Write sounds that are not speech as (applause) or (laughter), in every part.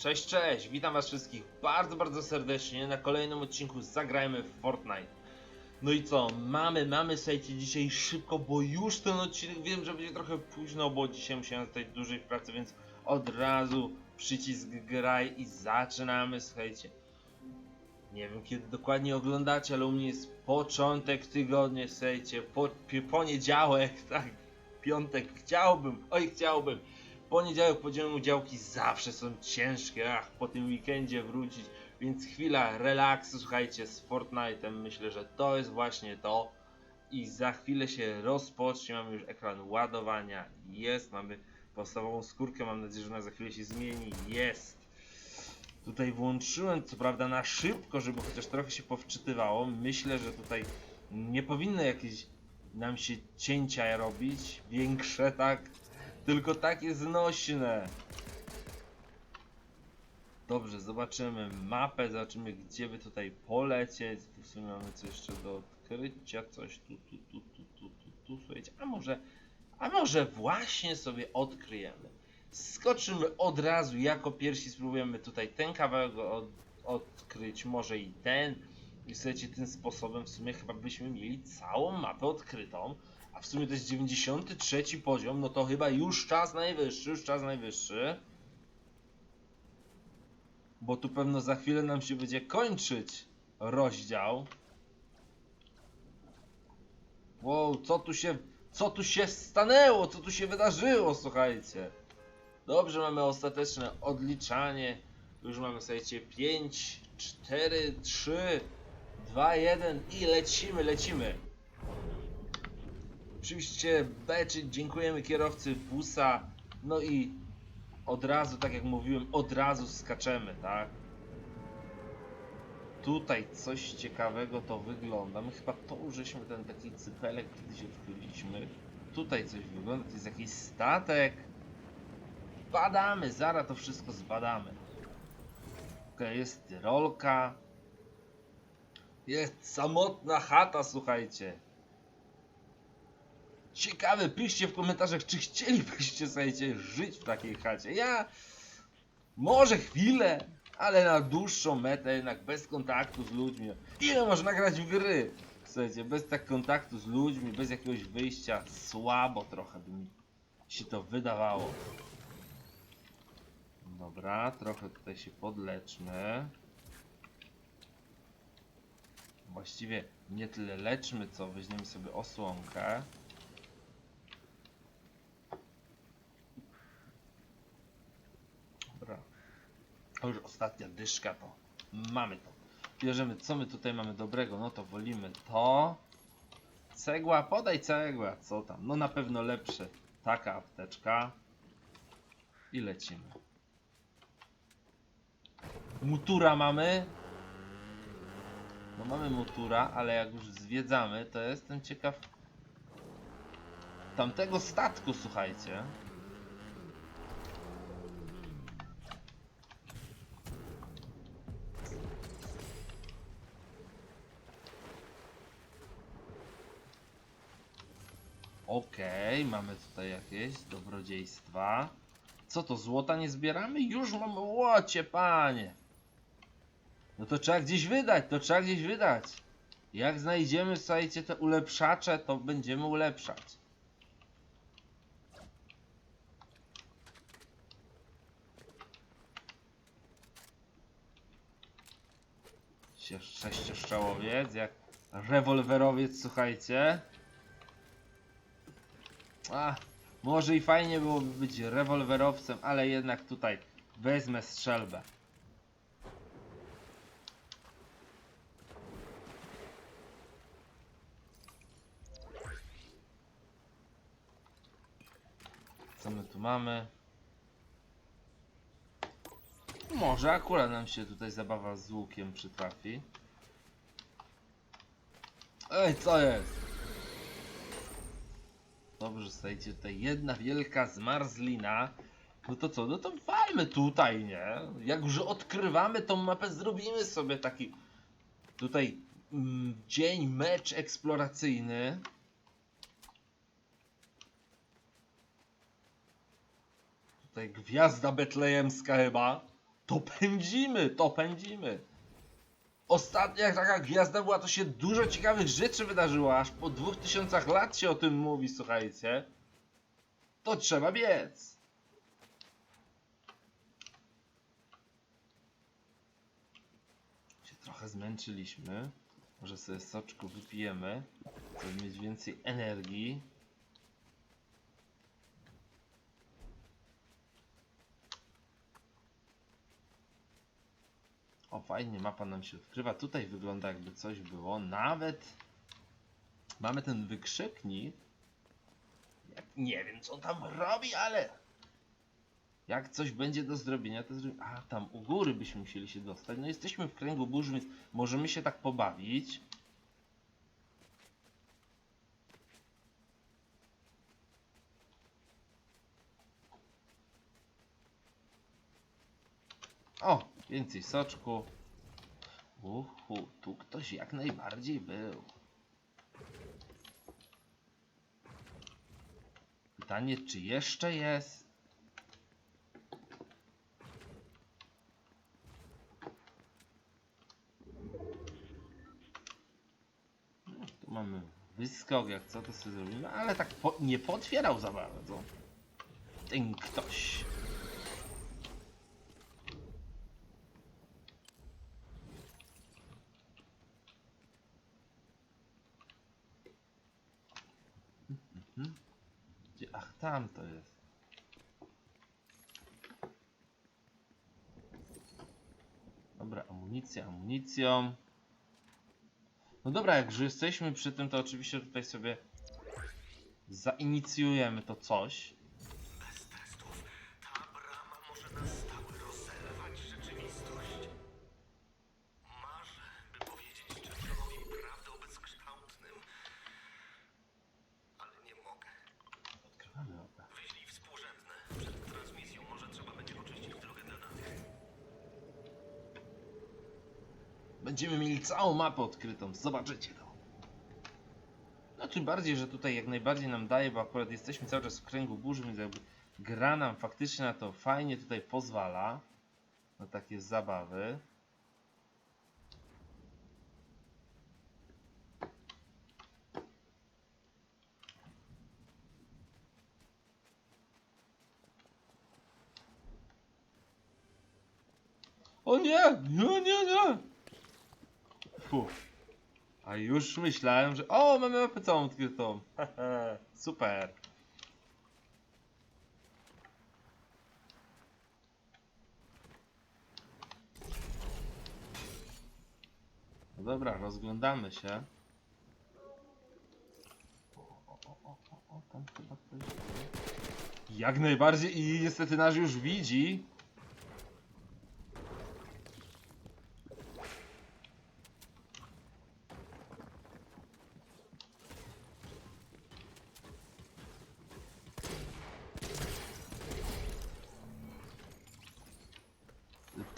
Cześć, cześć! Witam was wszystkich bardzo, bardzo serdecznie na kolejnym odcinku Zagrajmy w Fortnite. No i co, mamy, mamy, słuchajcie, dzisiaj szybko, bo już ten odcinek wiem, że będzie trochę późno, bo dzisiaj musiałem tutaj dłużej w pracy, więc od razu przycisk graj i zaczynamy, słuchajcie. Nie wiem kiedy dokładnie oglądacie, ale u mnie jest początek tygodnia, słuchajcie, po, poniedziałek, (laughs) tak, piątek, chciałbym, oj chciałbym. Poniedziałek, podziałem działki zawsze są ciężkie, ach, po tym weekendzie wrócić, więc chwila relaksu, słuchajcie, z Fortnite'em, myślę, że to jest właśnie to. I za chwilę się rozpocznie, mamy już ekran ładowania, jest, mamy podstawową skórkę, mam nadzieję, że ona za chwilę się zmieni, jest. Tutaj włączyłem, co prawda na szybko, żeby chociaż trochę się powczytywało, myślę, że tutaj nie powinno jakieś nam się cięcia robić, większe, tak, tylko takie znośne. Dobrze, zobaczymy mapę, zobaczymy gdzie by tutaj polecieć. Tu w sumie mamy coś jeszcze do odkrycia, coś tu, tu, tu, tu, tu, tu, tu, słuchajcie, a może, a może właśnie sobie odkryjemy. Skoczymy od razu, jako pierwsi spróbujemy tutaj ten kawałek od, odkryć, może i ten. I tym sposobem w sumie chyba byśmy mieli całą mapę odkrytą. A w sumie to jest 93 poziom, no to chyba już czas najwyższy, już czas najwyższy. Bo tu pewno za chwilę nam się będzie kończyć rozdział. Wow, co tu się, co tu się stanęło, co tu się wydarzyło, słuchajcie. Dobrze, mamy ostateczne odliczanie. Już mamy, słuchajcie, 5, 4, 3, 2, 1 i lecimy, lecimy. Oczywiście beczy, dziękujemy kierowcy busa. No i od razu, tak jak mówiłem, od razu skaczemy, tak? Tutaj coś ciekawego to wygląda. My chyba to już żeśmy ten taki cypelek kiedyś odkryliśmy. Tutaj coś wygląda, to jest jakiś statek. Badamy, zaraz to wszystko zbadamy. Okej, jest tyrolka. Jest samotna chata, słuchajcie. Ciekawe, piszcie w komentarzach, czy chcielibyście, słuchajcie, żyć w takiej chacie. Ja może chwilę, ale na dłuższą metę, jednak bez kontaktu z ludźmi. Ile można grać w gry? Słuchajcie, bez tak kontaktu z ludźmi, bez jakiegoś wyjścia, słabo trochę by mi się to wydawało. Dobra, trochę tutaj się podleczmy. Właściwie nie tyle leczmy, co weźmiemy sobie osłonkę. Dobra. To już ostatnia dyszka to. Mamy to. Bierzemy, co my tutaj mamy dobrego? No to wolimy to. Cegła, podaj cegła, co tam? No na pewno lepsze. Taka apteczka. I lecimy. Mutura mamy. No mamy mutura, ale jak już zwiedzamy, to jestem ciekaw tamtego statku, słuchajcie. Okej, mamy tutaj jakieś dobrodziejstwa. Co to, złota nie zbieramy? Już mamy łocie, panie! No to trzeba gdzieś wydać, to trzeba gdzieś wydać. Jak znajdziemy, słuchajcie, te ulepszacze, to będziemy ulepszać. Sześciostrzałowiec, jak rewolwerowiec, słuchajcie. A, może i fajnie byłoby być rewolwerowcem, ale jednak tutaj wezmę strzelbę. Co my tu mamy? Może akurat nam się tutaj zabawa z łukiem przytrafi. Ej, co jest? Dobrze, słuchajcie, tutaj jedna wielka zmarzlina. No to co, no to walmy tutaj, nie? Jak już odkrywamy tą mapę, zrobimy sobie taki tutaj mm, dzień, mecz eksploracyjny. Tutaj gwiazda betlejemska chyba. to pędzimy, to pędzimy. Ostatnia jak taka gwiazda była, to się dużo ciekawych rzeczy wydarzyło, aż po 2000 lat się o tym mówi, słuchajcie. To trzeba biec. Się trochę zmęczyliśmy. Może sobie soczku wypijemy, żeby mieć więcej energii. O, fajnie, mapa nam się odkrywa. Tutaj wygląda jakby coś było. Nawet mamy ten wykrzyknik. Nie wiem, co tam robi, ale jak coś będzie do zrobienia, to zrobimy. A, tam u góry byśmy musieli się dostać. No jesteśmy w kręgu burzy, więc możemy się tak pobawić. O, więcej soczku. Uhu, tu ktoś jak najbardziej był. Pytanie, czy jeszcze jest? No, tu mamy wyskok, jak co to sobie zrobimy, ale tak po, nie potwierał za bardzo. Ten ktoś. Gdzie? Ach, tam to jest. Dobra, amunicja, amunicją. No dobra, jak już jesteśmy przy tym, to oczywiście tutaj sobie zainicjujemy to coś. Będziemy mieli całą mapę odkrytą, zobaczycie to. No tym bardziej, że tutaj jak najbardziej nam daje, bo akurat jesteśmy cały czas w kręgu burzy, więc jakby gra nam faktycznie na to fajnie tutaj pozwala. Na takie zabawy. O nie! Nie, nie, nie! A już myślałem, że... O, mamy mapę całą odkrytą. Hehe, (laughs) Super. No dobra, rozglądamy się. O, o, o, o, tam chyba ktoś... Jak najbardziej i niestety nasz już widzi.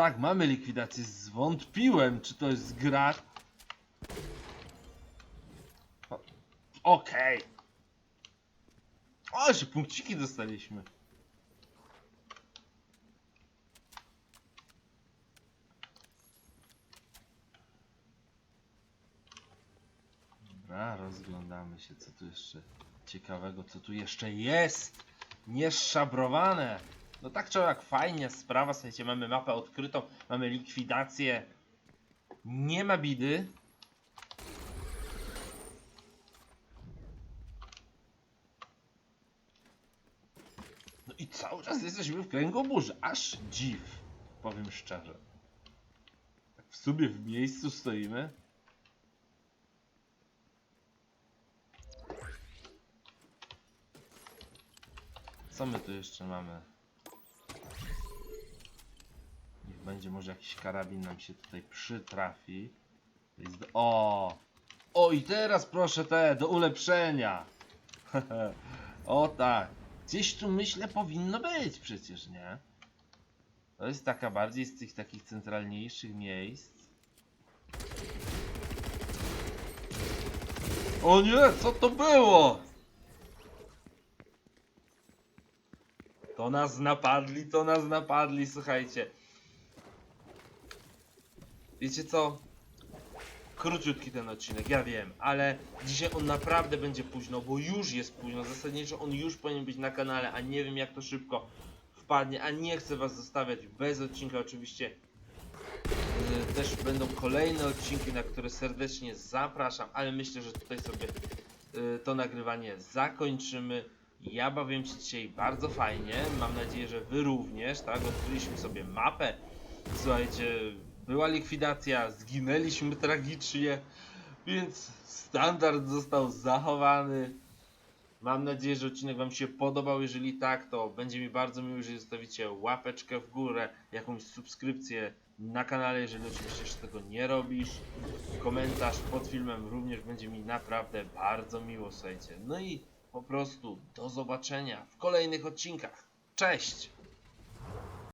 Tak, mamy likwidację. Zwątpiłem, czy to jest gra. O- Okej. O, jeszcze punkciki dostaliśmy. Dobra, rozglądamy się, co tu jeszcze ciekawego, co tu jeszcze jest. Nieszabrowane. No tak czy jak fajnie sprawa, słuchajcie, mamy mapę odkrytą, mamy likwidację. Nie ma bidy. No i cały czas jesteśmy w kręgu burzy, aż dziw, powiem szczerze. Tak w sumie w miejscu stoimy. Co my tu jeszcze mamy? Będzie może jakiś karabin nam się tutaj przytrafi. O! O i teraz proszę te do ulepszenia. (laughs) o tak. Gdzieś tu myślę powinno być przecież, nie? To jest taka bardziej z tych takich centralniejszych miejsc. O nie, co to było? To nas napadli, to nas napadli, słuchajcie. Wiecie co? Króciutki ten odcinek, ja wiem, ale dzisiaj on naprawdę będzie późno, bo już jest późno. Zasadniczo on już powinien być na kanale, a nie wiem jak to szybko wpadnie, a nie chcę was zostawiać bez odcinka oczywiście. Yy, Też będą kolejne odcinki, na które serdecznie zapraszam, ale myślę, że tutaj sobie yy, to nagrywanie zakończymy. Ja bawiłem się dzisiaj bardzo fajnie, mam nadzieję, że wy również, tak? Odkryliśmy sobie mapę, słuchajcie, była likwidacja, zginęliśmy tragicznie, więc standard został zachowany. Mam nadzieję, że odcinek Wam się podobał. Jeżeli tak, to będzie mi bardzo miło, jeżeli zostawicie łapeczkę w górę, jakąś subskrypcję na kanale, jeżeli oczywiście jeszcze tego nie robisz. Komentarz pod filmem również będzie mi naprawdę bardzo miło, słuchajcie. No i po prostu do zobaczenia w kolejnych odcinkach. Cześć!